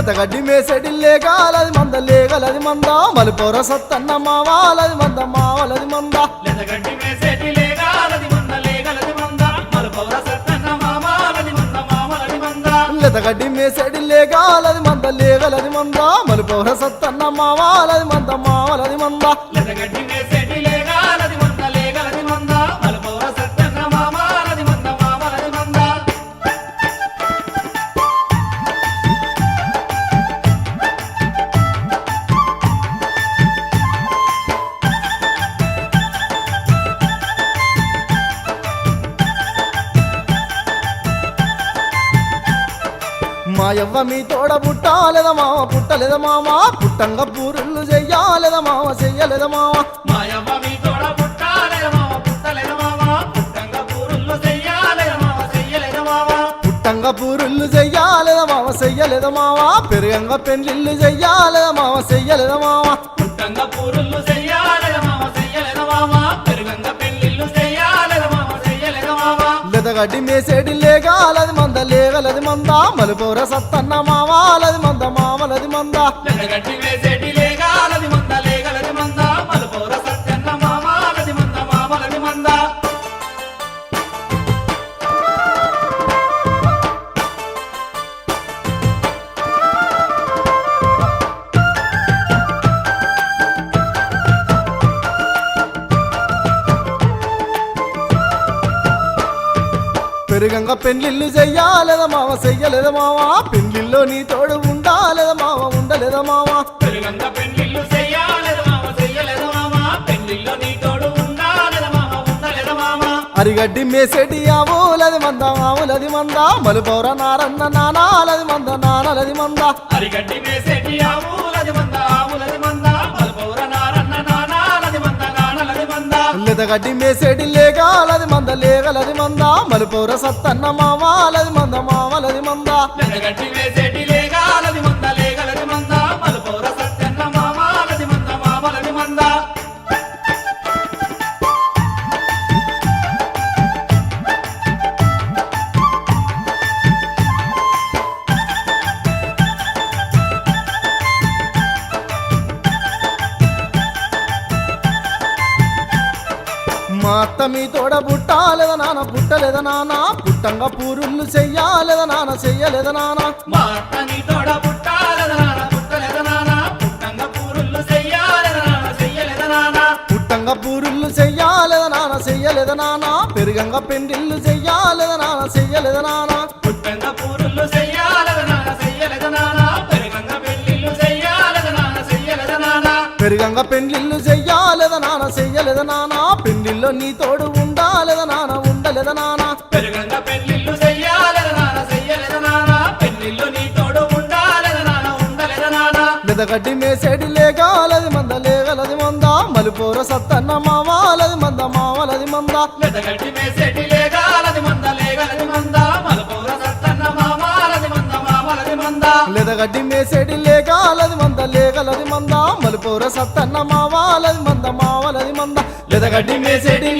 లెతగడ్డి మేసడి లేగాలది మంద లేగలది మంద. మలిపోర సత్తన్న మావాలది మంద మావలది మంద. లెదగడ్డి మేసేటి లేగాలది మంద లేగలది మంద. మలపౌర సత్తన్న మామాలది మంద మంద. లెతగడ్డి మేసడి లేగాలది మంద లేగలది మంద. మలిపోర సత్తన్న మావాలది మంద మావలది మంద. లెదగడ్డి మా యవ్వ మీ తోడ పుట్టాలేదా మావ పుట్టలేదా మామ? పుట్టంగా పూరుళ్ళు చెయ్యాలేదా మావ చెయ్యలేదా మావ మాయవ్వ మీ తోడ పుట్టాలే మామ? పుట్టలేదు మామ? పుట్టంగా పూరుల్లో చెయ్యాలే మామ? చెయ్యలేదు మామ? పుట్టంగా పూరుళ్ళు చెయ్యాలేదా మావ చెయ్యలేదా మావ పెరుగంగా పెండ్లిళ్ళు చెయ్యాలేదా మావ చెయ్యలేదా మావ పుట్టంగా మామ? గడ్డి మేసేడి లేగాలది మంద లేగలది మంద. మలిపోర సత్తన్న మావాలది మంద మామలది మంద. గడ్డి వేసేటి పెరుగంగా పెండ్లిళ్ళు చెయ్యాలేదా మావ? చెయ్యలేదా మావ? పెండ్లిల్లో నీ తోడు ఉండాలేదా మావ? ఉండలేదా మావ? అరిగడ్డి మేసేటి ఆవులది మంద ఆవులది మంద. మలిపౌర నారన్న నానాలది మంద నానలది మంద. అరిగడ్డి మంద ఆవులది గడ్డి మేసేటి లేగాలది మంద లేగలది మంద. మలిపౌర సత్తన్న మావాలది మంద మామలది మంద. లెదగడ్డి అత్త మీ తోడ పుట్టాలేదా నాన్న? పుట్టలేదా నాన్న? పుట్టంగా పూరుళ్ళు చెయ్యాలేదా నాన్న? చెయ్యలేదా నాన్న? మా అత్త నీ తోడ పుట్టాలద నాన్న? పుట్టలేద నాన్న? పుట్టంగా పూరుళ్ళు చెయ్యాలద నాన్న? చెయ్యలేద నాన్న? పుట్టంగా పూరుళ్ళు చెయ్యాలేదా నాన్న? చెయ్యలేదా నాన్న? పెరుగంగా పెండిళ్ళు చెయ్యాలేదా నాన్న? చెయ్యలేదా నాన్న? పుట్టంగా పూరుళ్ళు చెయ్యాలద నాన్న? చెయ్యలేద నాన్న? పెరుగంగా పెళ్ళిళ్ళు చెయ్యాలద నాన్న? చెయ్యలేద నాన్న? పెరుగంగా చెయ్యాలేదా నాన్న? చెయ్యలేదా నాన్న? పెండిల్లో నీ తోడు ఉండాలేదా నాన్న ఉండలేదా నాన్న పెరుగంగా పెళ్ళిళ్ళు చెయ్యాలద నాన్న చెయ్యలేద నాన్న పెళ్ళిళ్ళు నీ తోడు ఉండాలద నాన్న ఉండలేద నాన్న లెదగడ్డి మేసేడి లేగాలది మంద లేగలది మంద. మలిపోర సత్తన్న మావాలది మంద మావలది మంద. లేగాలది మంద లేగలది మంద. మలపౌర సత్తన్న మామాలది మంద మామలది మంద. లెదగడ్డి మేసేడి లేగాలది మంద లేగలది మంద. మలిపోర సత్తన్న మావాలది మంద మావలది లేదా గడ్డి మేసేటి